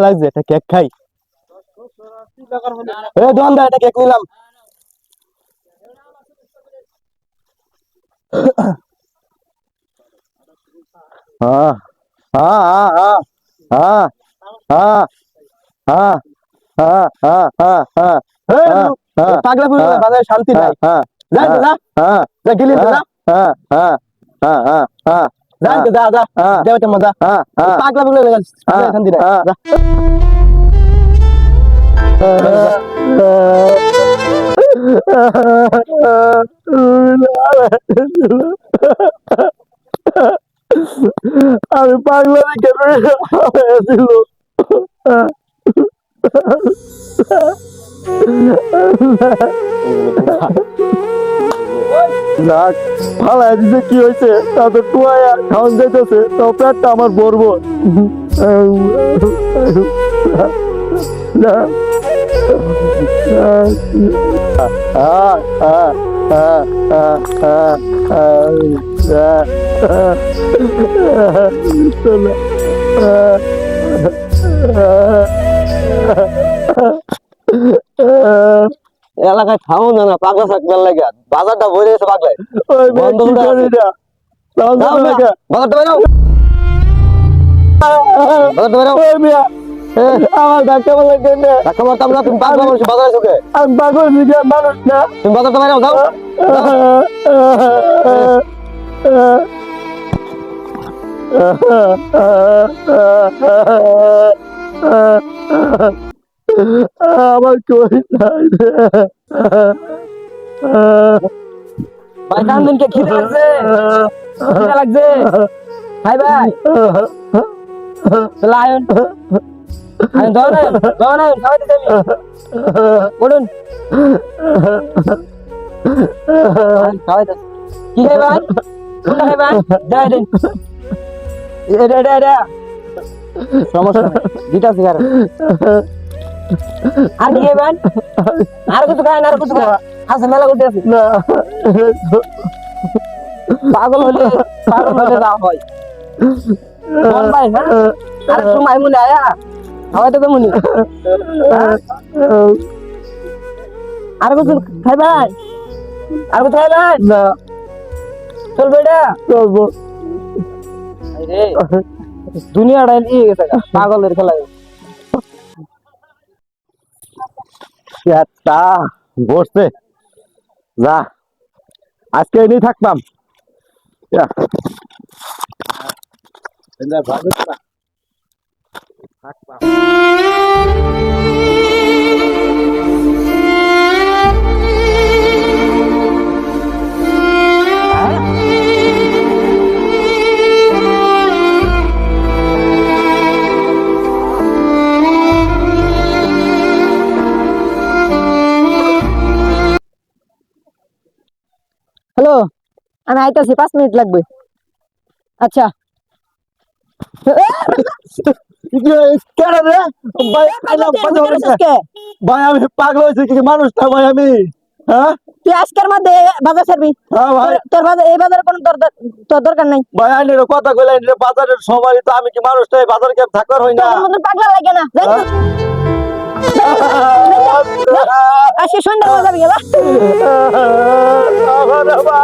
লাগছে এটা কেক খাই এ দোকান এটা কেক নিলাম হ্যাঁ হ্যাঁ হ্যাঁ হ্যাঁ পাগলা পুরো বাজারে শান্তি নাই যা যা যা গেলি যা যা যা যা দেবতা মজা পাগলা পুরো লাগা শান্তি নাই আমি পাগলা রেখে ছিল নাক ফালায় দিতে কি হয়েছে? তা তো টুয়ায় আর খাওয়ান যাইতেছে তো পেটটা আমার ভরব। না। Ah, এলাকায় খাও না না পাগলা থাকবার লাগে বাজারটা ভরে গেছে পাগলায় বন্ধ করে বাজারটা বেরাও বাজারটা আমার ধাক্কা মারতাম না তুমি পাগলা মানুষ বাজারে ঢুকে আমি পাগল দিকে মানুষ না তুমি বাজারটা বেরাও যাও আমার কই নাই ভাই, কান দিনকে খিদে লাগছে। খিদে লাগছে। ভাই ভাই। লায়ন। আমি। কি খাই ভাই? কোনটা খাই ভাই? দেয় দিন। এটা এটা সমস্যা আর। কি আর কিছু খায় না আর কিছু খায় আছে মেলা করতে আছে। না। পাগল হলে পাগল হলে না হয়। ভাই হ্যাঁ আর মনে আয়া খাওয়াই তো মনে আর কিছু খাইবেন? আর কিছু খাইবেন? না। চলবে এটা? চলবো। রে দুনিয়াটা নিয়ে গেছে গা, পাগলের খেলা তা বসছে যা আজকে এনেই থাকতাম। থাকতাম। আমি আইতাছি পাঁচ মিনিট লাগবে আচ্ছা? ভাই, আমি পাগল হয়েছে কি মানুষটা ভাই আমি হ্যাঁ তুই আজকের মধ্যে বাজার ছাড়বি হ্যাঁ তোর- তোর বাজার এই বাজারে কোনো তোর দরকার নাই ভাই আইনের কথা কইলে আইনের বাজারের সবারই তো আমি কি মানুষটা এই বাজার কেমন থাকার হই না পাগলা লাগে না যাই সন্ধ্যা হয়ে গেলা বাবা